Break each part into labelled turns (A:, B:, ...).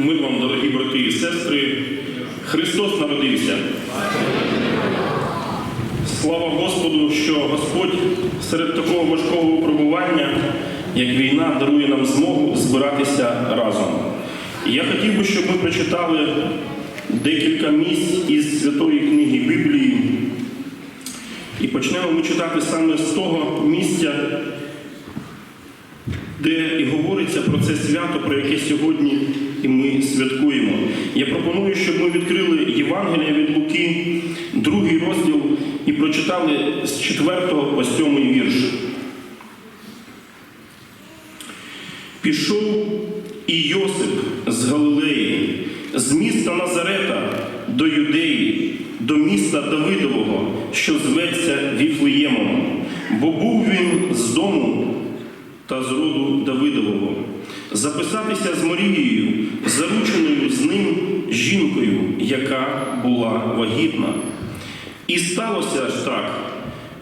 A: Мир вам, дорогі брати і сестри. Христос народився. Слава Господу, що Господь серед такого важкого випробування, як війна, дарує нам змогу збиратися разом. І я хотів би, щоб ми прочитали декілька місць із Святої книги Біблії. І почнемо ми читати саме з того місця, де і говориться про це свято, про яке сьогодні і ми святкуємо. Я пропоную, щоб ми відкрили Євангелія від Луки, другий розділ, і прочитали з 4 по 7 вірш. Пішов і Йосип з Галилеї, з міста Назарета до Юдеї, до міста Давидового, що зветься Віфлеємом, бо був він з дому та з роду Давидового, записатися з Марією, зарученою з ним жінкою, яка була вагітна. І сталося ж так,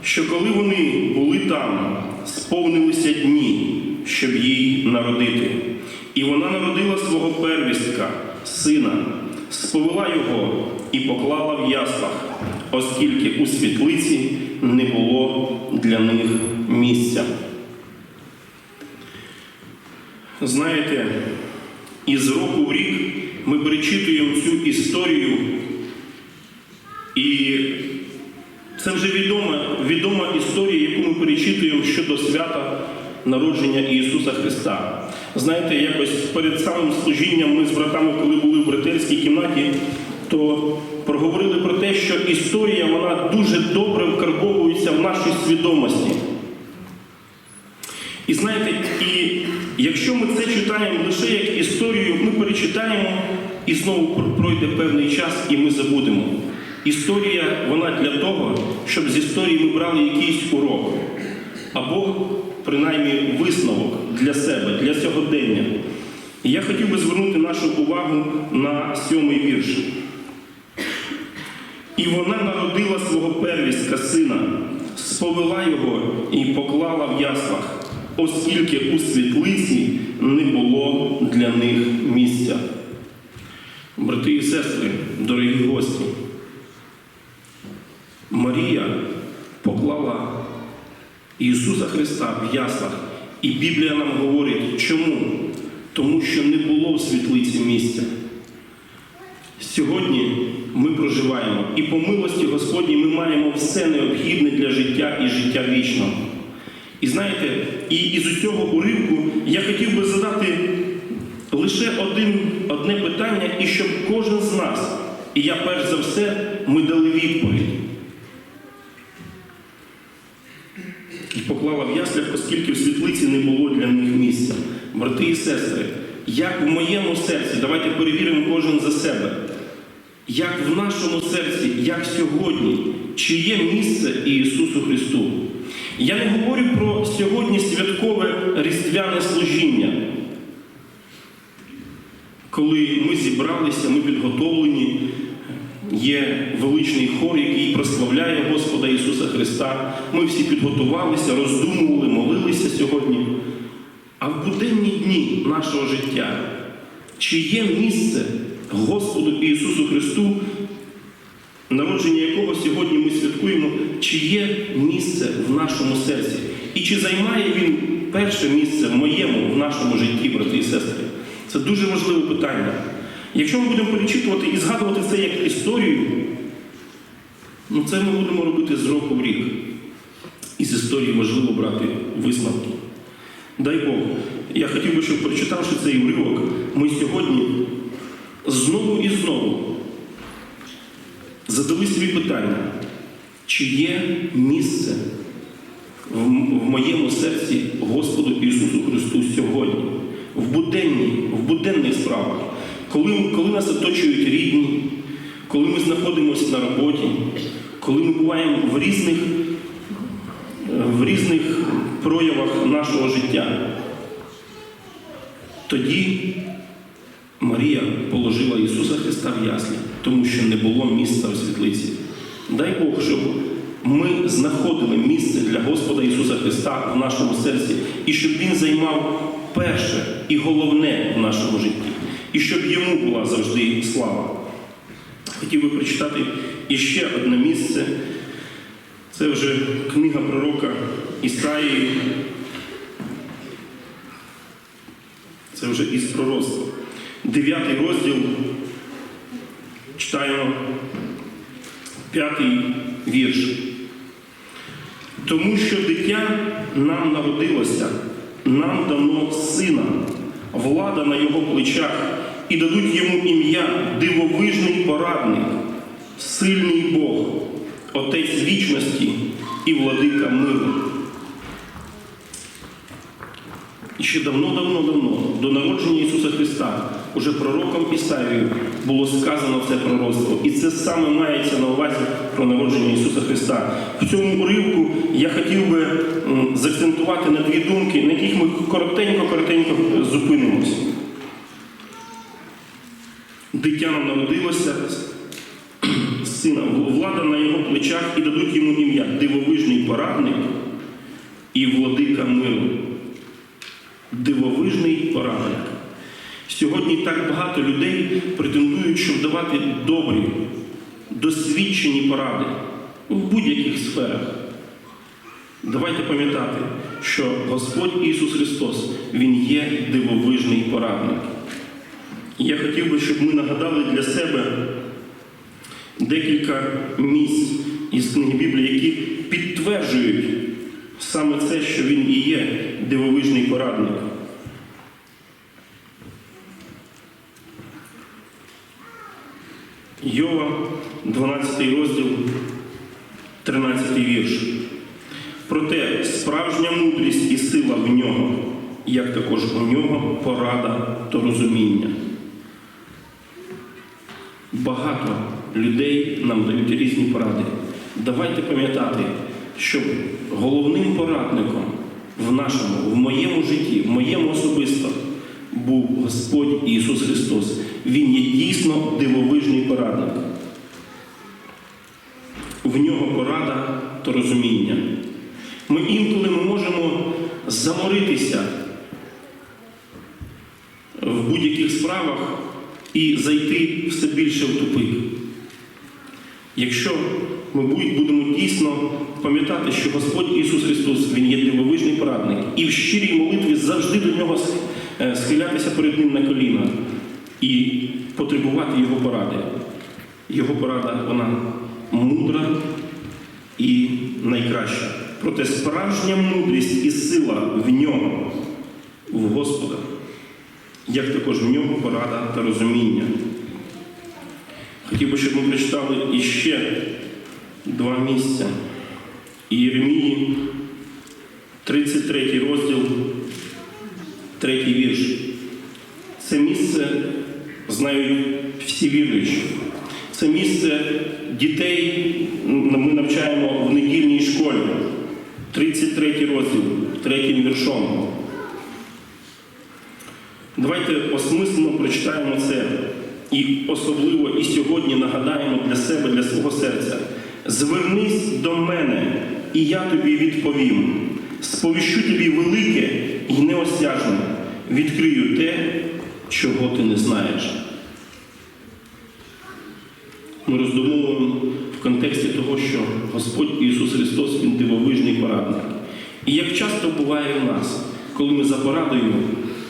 A: що коли вони були там, сповнилися дні, щоб їй народити. І вона народила свого первістка, сина, сповела його і поклала в яслах, оскільки у світлиці не було для них місця. Знаєте, із року в рік ми перечитуємо цю історію, і це вже відома, відома історія, яку ми перечитуємо щодо свята народження Ісуса Христа. Знаєте, якось перед самим служінням ми з братами, коли були в братерській кімнаті, то проговорили про те, що історія вона дуже добре вкарбовується в нашій свідомості. І знаєте, і якщо ми це читаємо лише як історію, ми перечитаємо і знову пройде певний час, і ми забудемо. Історія вона для того, щоб з історії ми брали якийсь урок або принаймні висновок для себе, для сьогодення. І я хотів би звернути нашу увагу на сьомий вірш. І вона народила свого первістка сина, сповела його і поклала в яслах, оскільки у світлиці не було для них місця. Брати і сестри, дорогі гості, Марія поклала Ісуса Христа в яслах, і Біблія нам говорить, чому? Тому що не було в світлиці місця. Сьогодні ми проживаємо, і по милості Господній ми маємо все необхідне для життя і життя вічного. І знаєте, і із усього уривку я хотів би задати лише один, одне питання, і щоб кожен з нас, і я перш за все, ми дали відповідь. І поклала в яслях, оскільки в світлиці не було для них місця. Брати і сестри, як в моєму серці, давайте перевіримо кожен за себе. Як в нашому серці, як сьогодні, чи є місце Ісусу Христу? Я не говорю про сьогодні святкове різдвяне служіння, коли ми зібралися, ми підготовлені, є величний хор, який прославляє Господа Ісуса Христа. Ми всі підготувалися, роздумували, молилися сьогодні. А в буденні дні нашого життя, чи є місце Господу Ісусу Христу, народження якого сьогодні ми святкуємо, чи є місце в нашому серці? І чи займає Він перше місце в моєму, в нашому житті, брати і сестри? Це дуже важливе питання. Якщо ми будемо перечитувати і згадувати це як історію, ну це ми будемо робити з року в рік. І з історії важливо брати висновки. Дай Бог, я хотів би, щоб прочитавши цей уривок, ми сьогодні знову і знову задали собі питання, чи є місце в моєму серці Господу Ісусу Христу сьогодні, в, буденні, в буденних справах, коли, коли нас оточують рідні, коли ми знаходимося на роботі, коли ми буваємо в різних, в різних проявах нашого життя. Тоді Марія положила Ісуса Христа в яслі, тому що не було місця в світлиці. Дай Бог, щоб ми знаходили місце для Господа Ісуса Христа в нашому серці, і щоб Він займав перше і головне в нашому житті. І щоб йому була завжди слава. Хотів би прочитати іще одне місце. Це вже книга пророка Ісаїї. Це вже із пророцтва. Дев'ятий розділ. Читаємо п'ятий вірш. Тому що дитя нам народилося, нам дано сина, влада на його плечах, і дадуть йому ім'я дивовижний порадник, сильний Бог, Отець вічності і владика миру. І ще давно-давно-давно, до народження Ісуса Христа, уже пророком Ісаїю було сказано це пророцтво. І це саме мається на увазі про народження Ісуса Христа. В цьому уривку я хотів би заакцентувати на дві думки, на яких ми коротенько-коротенько зупинимось. Дитя нам народилося, сина, влада на його плечах і дадуть йому ім'я дивовижний порадник і владика миру дивовижний порадник. Сьогодні так багато людей претендують, щоб давати добрі, досвідчені поради в будь-яких сферах. Давайте пам'ятати, що Господь Ісус Христос, Він є дивовижний порадник. Я хотів би, щоб ми нагадали для себе декілька місць із книги Біблії, які підтверджують саме це, що він і є дивовижний порадник. Йова, 12 розділ, 13 вірш. Проте справжня мудрість і сила в нього, як також у нього порада та розуміння. Багато людей нам дають різні поради. Давайте пам'ятати, що головним порадником в нашому, в моєму житті, в моєму особисто був Господь Ісус Христос. Він є дійсно дивовижний порадник. В нього порада та розуміння. Ми інколи ми можемо заморитися в будь-яких справах і зайти все більше в тупик. Якщо ми будемо дійсно пам'ятати, що Господь Ісус Христос Він є дивовижний порадник, і в щирій молитві завжди до нього е, схилятися перед Ним на коліна і потребувати Його поради. Його порада вона мудра і найкраща. Проте справжня мудрість і сила в нього, в Господа, як також в нього порада та розуміння. Хотів би, щоб ми прочитали іще два місця. Єремії, 33 розділ, 3 вірш. Це місце знають всі віруючі. Це місце дітей ми навчаємо в недільній школі. 33 розділ, 3 віршом. Давайте осмислено прочитаємо це і особливо і сьогодні нагадаємо для себе, для свого серця. Звернись до мене, і я тобі відповім. Сповіщу тобі велике і неосяжне, відкрию те, чого ти не знаєш. Ми роздумовуємо в контексті того, що Господь Ісус Христос Він дивовижний порадник. І як часто буває у нас, коли ми за порадою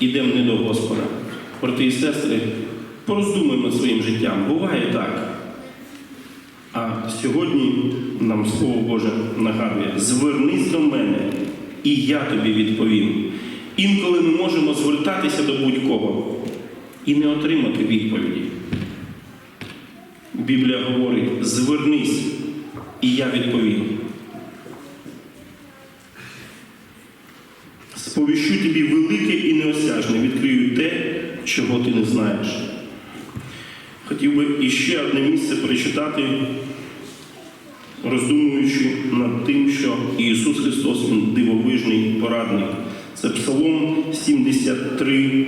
A: йдемо не до Господа. Брати і сестри, пороздумуємо своїм життям. Буває так. Сьогодні нам Слово Боже нагадує: звернись до мене, і я тобі відповім. Інколи ми можемо звертатися до будь-кого і не отримати відповіді. Біблія говорить: звернись, і я відповім. Сповіщу тобі велике і неосяжне, відкрию те, чого ти не знаєш. Хотів би іще одне місце прочитати, роздумуючи над тим, що Ісус Христос Він дивовижний порадник. Це Псалом 73.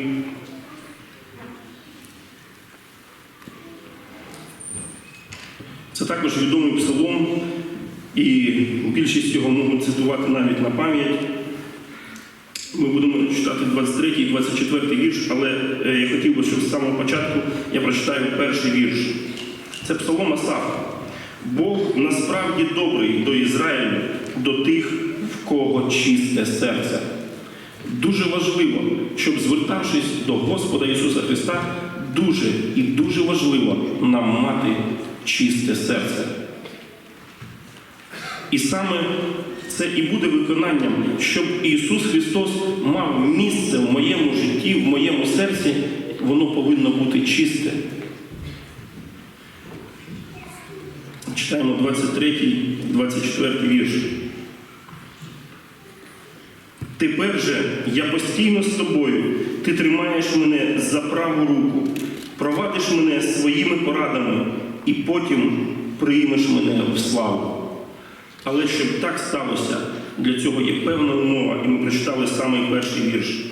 A: Це також відомий псалом, і більшість його можуть цитувати навіть на пам'ять. Ми будемо читати 23 і 24 вірш, але е, я хотів би, щоб з самого початку я прочитаю перший вірш. Це Псалом Асафа. Бог насправді добрий до Ізраїлю, до тих, в кого чисте серце. Дуже важливо, щоб звертавшись до Господа Ісуса Христа, дуже і дуже важливо нам мати чисте серце. І саме це і буде виконанням, щоб Ісус Христос мав місце в моєму житті, в моєму серці, воно повинно бути чисте. Читаємо 23, 24 вірш. Тепер же я постійно з тобою, ти тримаєш мене за праву руку, провадиш мене своїми порадами і потім приймеш мене в славу. Але щоб так сталося, для цього є певна умова, і ми прочитали самий перший вірш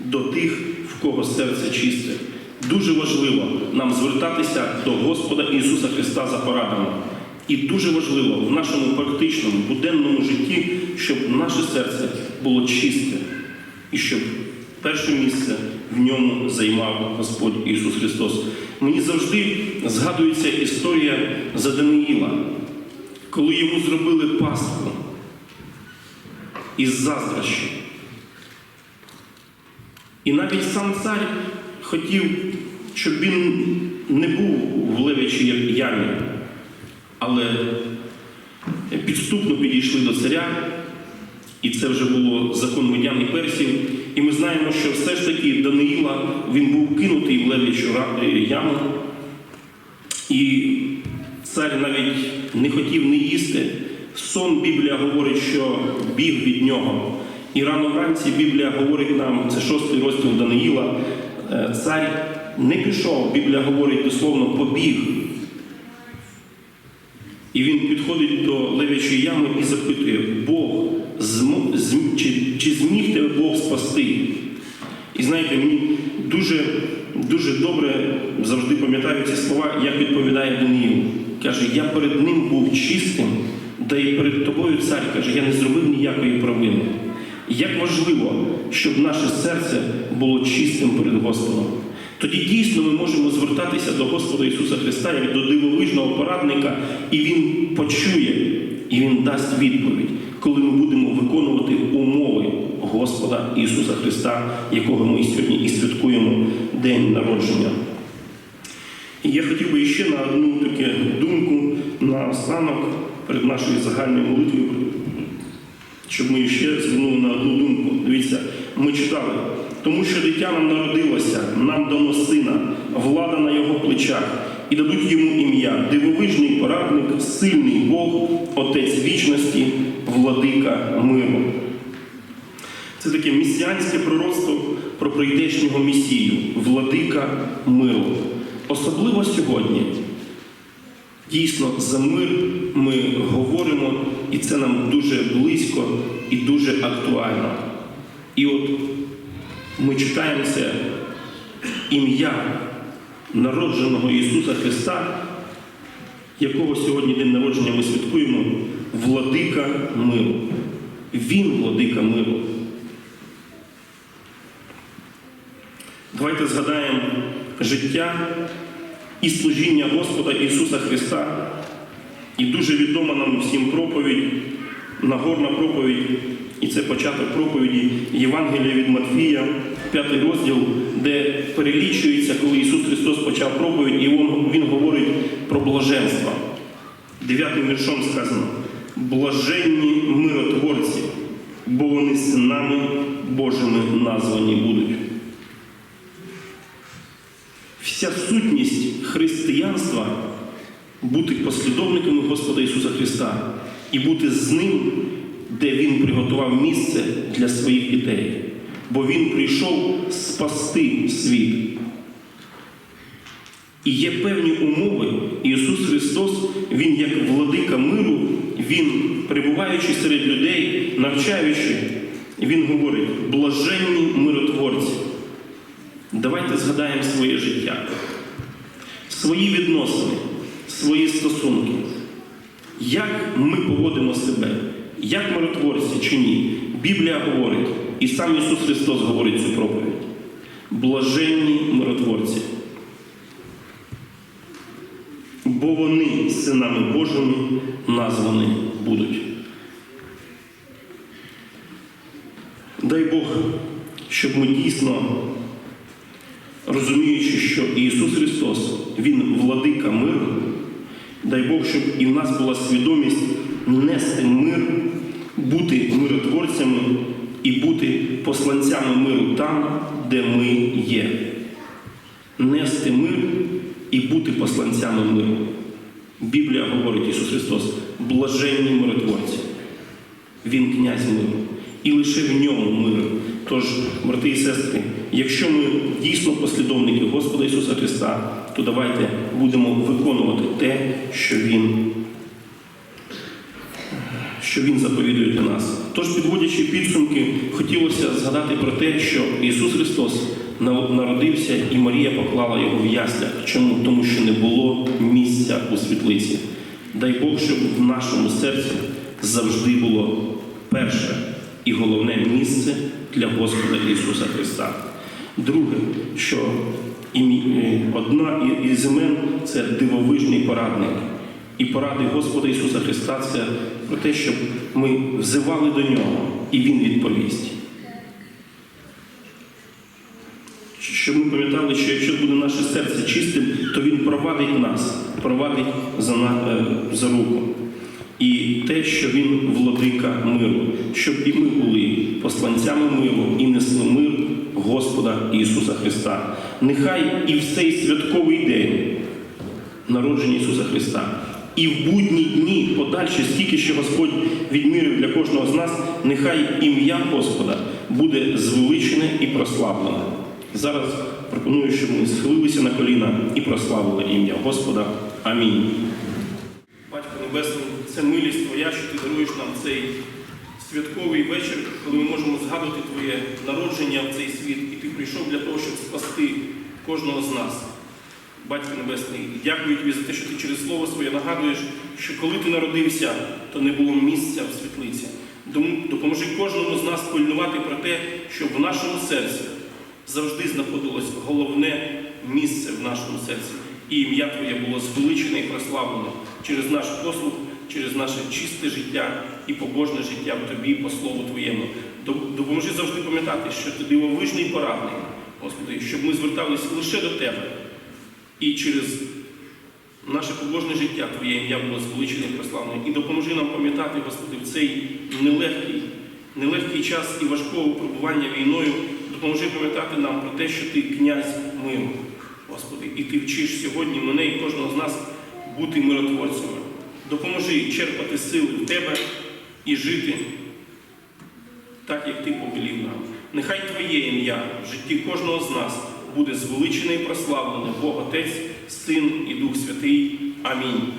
A: до тих, в кого серце чисте. Дуже важливо нам звертатися до Господа Ісуса Христа за порадами. І дуже важливо в нашому практичному буденному житті, щоб наше серце було чисте, і щоб перше місце в ньому займав Господь Ісус Христос. Мені завжди згадується історія за Даниїла, коли йому зробили пастку із заздрощі. І навіть сам цар хотів, щоб він не був в левячій ямі, але підступно підійшли до царя, і це вже було закон медян і персів. І ми знаємо, що все ж таки Даниїла він був кинутий в левячу ра- яму, і цар навіть не хотів не їсти. Сон Біблія говорить, що біг від нього. І рано вранці Біблія говорить нам, це шостий розділ Даниїла, е, цар не пішов, Біблія говорить дословно побіг. І він підходить до левячої ями і запитує, Бог, змо- зм- чи, чи зміг тебе Бог спасти? І знаєте, мені дуже, дуже добре завжди пам'ятаю ці слова, як відповідає Даниїл. Каже, я перед ним був чистим, да і перед тобою, цар, каже, я не зробив ніякої провини. Як важливо, щоб наше серце було чистим перед Господом. Тоді дійсно ми можемо звертатися до Господа Ісуса Христа як до дивовижного порадника, і Він почує, і Він дасть відповідь, коли ми будемо виконувати умови Господа Ісуса Христа, якого ми сьогодні і святкуємо День народження. І я хотів би ще на одну таку думку на останок перед нашою загальною молитвою, щоб ми ще звернули на одну думку. Дивіться, ми читали, тому що дитя нам народилося, нам дано сина, влада на його плечах, і дадуть йому ім'я, дивовижний порадник, сильний Бог, Отець вічності, владика миру. Це таке місіанське пророцтво про прийдешнього Месію, владика миру. Особливо сьогодні. Дійсно, за мир ми говоримо, і це нам дуже близько і дуже актуально. І от ми читаємо це ім'я народженого Ісуса Христа, якого сьогодні день народження ми святкуємо, владика миру. Він владика миру. Давайте згадаємо життя і служіння Господа Ісуса Христа. І дуже відома нам всім проповідь, Нагорна проповідь, і це початок проповіді Євангелія від Матфія, п'ятий розділ, де перелічується, коли Ісус Христос почав проповідь, і Він, говорить про блаженство. Дев'ятим віршом сказано: блаженні миротворці, бо вони синами Божими названі будуть. Вся сутність християнства бути послідовниками Господа Ісуса Христа і бути з Ним, де Він приготував місце для своїх дітей. Бо Він прийшов спасти світ. І є певні умови. Ісус Христос, Він як владика миру, Він, перебуваючи серед людей, навчаючи, Він говорить, блаженні миротворці. Давайте згадаємо своє життя, свої відносини, свої стосунки. Як ми поводимо себе, як миротворці чи ні? Біблія говорить, І сам Ісус Христос говорить цю проповідь. Блаженні миротворці, бо вони синами Божими названі будуть. Дай Бог, щоб ми дійсно, розуміючи, що Ісус Христос, Він владика миру, дай Бог, щоб і в нас була свідомість нести мир, бути миротворцями і бути посланцями миру там, де ми є. Нести мир і бути посланцями миру. Біблія говорить Ісус Христос, блаженні миротворці. Він князь миру. І лише в ньому мир. Тож, брати і сестри, якщо ми дійсно послідовники Господа Ісуса Христа, то давайте будемо виконувати те, що Він, що Він заповідує для нас. Тож, підводячи підсумки, хотілося згадати про те, що Ісус Христос народився і Марія поклала його в яслях. Чому? Тому що не було місця у світлиці. Дай Бог, щоб в нашому серці завжди було перше і головне місце для Господа Ісуса Христа. Друге, що е, одна із імен це дивовижний порадник. І поради Господа Ісуса Христа це про те, щоб ми взивали до Нього, і Він відповість. Щоб ми пам'ятали, що якщо буде наше серце чистим, то Він провадить нас, провадить за, на- е, за руку. І те, що Він владика миру, щоб і ми були посланцями миру і несли мир Господа Ісуса Христа. Нехай і в цей святковий день народження Ісуса Христа. І в будні дні подальші, стільки що Господь відмірив для кожного з нас, нехай ім'я Господа буде звеличене і прославлене. Зараз пропоную, щоб ми схилилися на коліна і прославили ім'я Господа. Амінь. Батько Небесний, це милість Твоя, що ти даруєш нам цей святковий вечір, коли ми можемо згадувати Твоє народження в цей світ, і ти прийшов для того, щоб спасти кожного з нас. Батько Небесний, дякую тобі за те, що ти через слово своє нагадуєш, що коли ти народився, то не було місця в світлиці. Допоможи кожному з нас пильнувати про те, щоб в нашому серці завжди знаходилось головне місце в нашому серці. І ім'я Твоє було звеличене і прославлене через наш послуг, через наше чисте життя і побожне життя в Тобі по Слову Твоєму. Доп- Допоможи завжди пам'ятати, що Ти дивовижний порадник, Господи, щоб ми зверталися лише до Тебе. І через наше побожне життя Твоє ім'я було звеличене і прославлене. І допоможи нам пам'ятати, Господи, в цей нелегкий, нелегкий час і важкого перебування війною. Допоможи пам'ятати нам про те, що Ти князь миру, Господи, і Ти вчиш сьогодні мене і кожного з нас бути миротворцями. Допоможи черпати сили в Тебе і жити так, як Ти повелів нам. Нехай Твоє ім'я в житті кожного з нас буде звеличений і прославлений Бог Отець, Син і Дух Святий. Амінь.